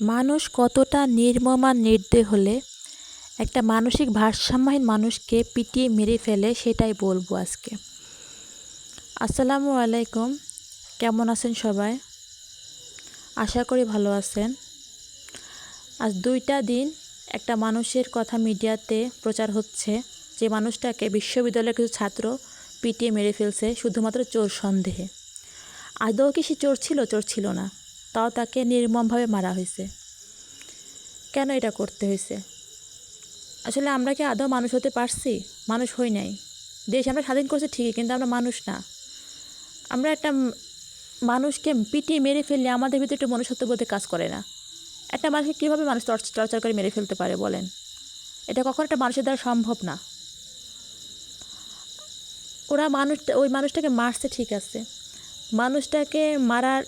মানুষ কতটা নির্মম আর নির্দয় হলে, একটা মানসিক ভারসাম্যহীন মানুষকে পিটিয়ে মেরে ফেলে সেটাই বলব আজকে। আসসালামু আলাইকুম, কেমন আছেন সবাই? আশা করি ভালো আছেন। আজ দুইটা দিন একটা মানুষের কথা মিডিয়াতে প্রচার হচ্ছে যে মানুষটাকে বিশ্ববিদ্যালয়ের কিছু ছাত্র পিটিয়ে মেরে ফেলছে শুধুমাত্র চোর সন্দেহে। আদৌ কি সে চোর ছিল? চোর ছিল না। তাও তাকে নির্মমভাবে মারা হয়েছে। কেন এটা করতে হয়েছে? আসলে আমরা কি আদৌ মানুষ হতে পারছি? মানুষ হই নাই। দেশ আমরা স্বাধীন করছি ঠিকই, কিন্তু আমরা মানুষ না। আমরা একটা মানুষকে পিটিয়ে মেরে ফেললে আমাদের ভিতরে একটু মনুষ্যত্ব বোধে কাজ করে না। একটা মানুষকে কীভাবে মানুষ টর্চ- টর্চার করে মেরে ফেলতে পারে বলেন? এটা কখনো একটা মানুষের দ্বারা সম্ভব না। ওরা মানুষ, ওই মানুষটাকে মারছে ঠিক আছে। মানুষটাকে মারার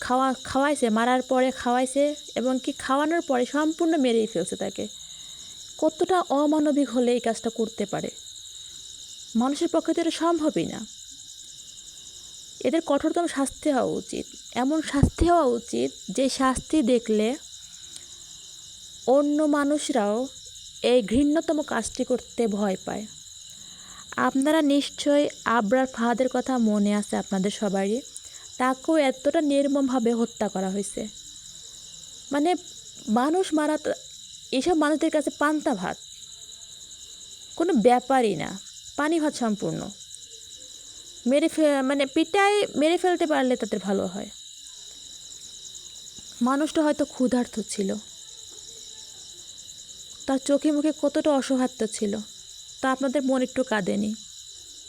খাওয়া, খাওয়াইছে, মারার পরে খাওয়াইছে এবং কি খাওয়ানোর পরে সম্পূর্ণ মেরেই ফেলছে তাকে। কতটা অমানবিক হলে এই কাজটা করতে পারে? মানুষের পক্ষে তো এটা সম্ভবই না। এদের কঠোরতম শাস্তি হওয়া উচিত। এমন শাস্তি হওয়া উচিত যে শাস্তি দেখলে অন্য মানুষরাও এই ঘৃণ্যতম কাজটি করতে ভয় পায়। আপনারা নিশ্চয়ই আবরার ফাহাদের কথা মনে আছে আপনাদের সবারই। তাকেও এতটা নির্মমভাবে হত্যা করা হয়েছে। মানে মানুষ মারা তো এইসব মানুষদের কাছে পান্তা ভাত। কোনো ব্যাপারই না, পানি ভাত সম্পূর্ণ। মেরে ফে মানে পিটায় মেরে ফেলতে পারলে তাদের ভালো হয়। মানুষটা হয়তো ক্ষুধার্ত ছিল। তার চোখে মুখে কতটা অসহায়ত্ব ছিল, তা আপনাদের মন একটু কাঁদেনি।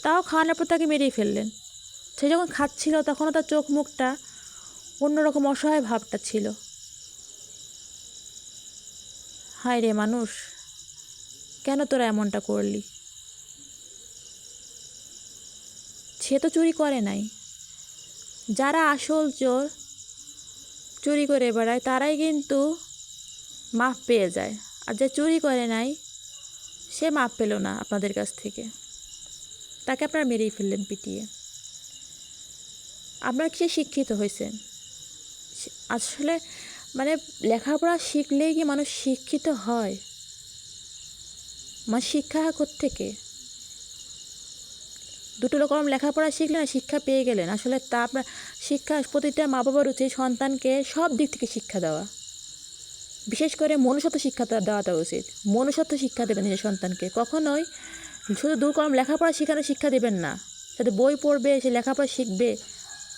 তাও খাওয়ানোর পর তাকে মেরেই ফেললেন। সে যখন খাচ্ছিল তখনও তার চোখ মুখটা অন্যরকম অসহায় ভাবটা ছিল। হায় রে মানুষ, কেন তোরা এমনটা করলি? সে তো চুরি করে নাই। যারা আসল চোর চুরি করে বেড়ায়, তারাই কিন্তু মাফ পেয়ে যায়। আর যে চুরি করে নাই, সে মাপ পেল না আপনাদের কাছ থেকে। তাকে আপনারা মেরেই ফেললেন পিটিয়ে। আপনারা কি সে শিক্ষিত হয়েছেন? সে- আসলে মানে লেখাপড়া শিখলেই কি মানুষ শিক্ষিত হয়? মানে শিক্ষা থেকে দুটো রকম লেখাপড়া শিখলেন আর শিক্ষা পেয়ে গেলেন। আসলে তা আপনার শিক্ষা প্রতিটা মা বাবার উচিত সন্তানকে সব দিক থেকে শিক্ষা দেওয়া। বিশেষ করে মনুষ্যত্ব শিক্ষা দেওয়াটা উচিত। মনুষ্যত্ব শিক্ষা দেবেন নিজের সন্তানকে। কখনোই শুধু কলম লেখাপড়া শেখানো শিক্ষা দেবেন না। যাতে বই পড়বে, সে লেখাপড়া শিখবে।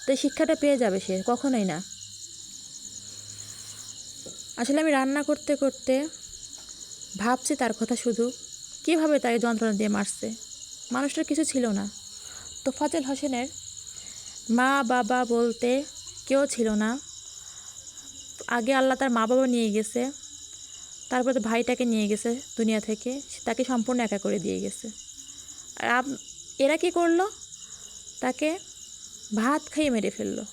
তো শিক্ষাটা পেয়ে যাবে সে, কখনোই না। আসলে আমি রান্না করতে করতে ভাবছি তার কথা শুধু, কীভাবে তাকে যন্ত্রণা দিয়ে মারছে? মানুষটার কিছু ছিল না। তোফাজেল হোসেনের মা, বাবা বলতে কেউ ছিল না। আগে আল্লাহ তার মা বাবা নিয়ে গেছে, তারপরে তো ভাইটাকে নিয়ে গেছে দুনিয়া থেকে তাকে সম্পূর্ণ একা করে দিয়ে গেছে। আর এরা কি করল? তাকে ভাত খাইয়ে মেরে ফেলল।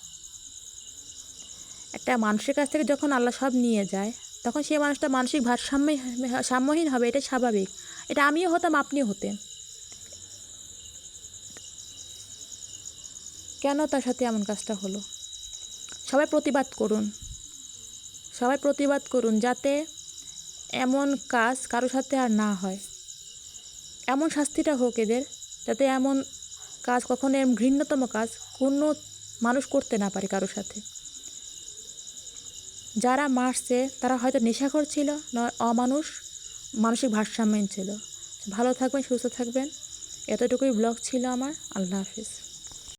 একটা মানুষের কাছ থেকে যখন আল্লাহ সব নিয়ে যায়, তখন সেই মানুষটা মানসিক ভারসাম্য, সাম্যহীন হবে, এটা স্বাভাবিক। এটা আমিও হতাম, আপনিও হতেন। কেন তার সাথে এমন কাজটা হলো? সবাই প্রতিবাদ করুন। সবাই প্রতিবাদ করুন যাতে এমন কাজ কারোর সাথে আর না হয়। এমন শাস্তিটা হোক এদের, যাতে এমন কাজ কখনো এরম ঘৃণ্যতম কাজ কোনো মানুষ করতে না পারে কারোর সাথে। যারা মারছে, তারা হয়তো নেশাখর ছিল, নয় অমানুষ, মানসিক ভারসাম্যহীন ছিল। ভালো থাকবেন, সুস্থ থাকবেন। এতটুকুই ব্লগ ছিল আমার। আল্লাহ হাফিজ।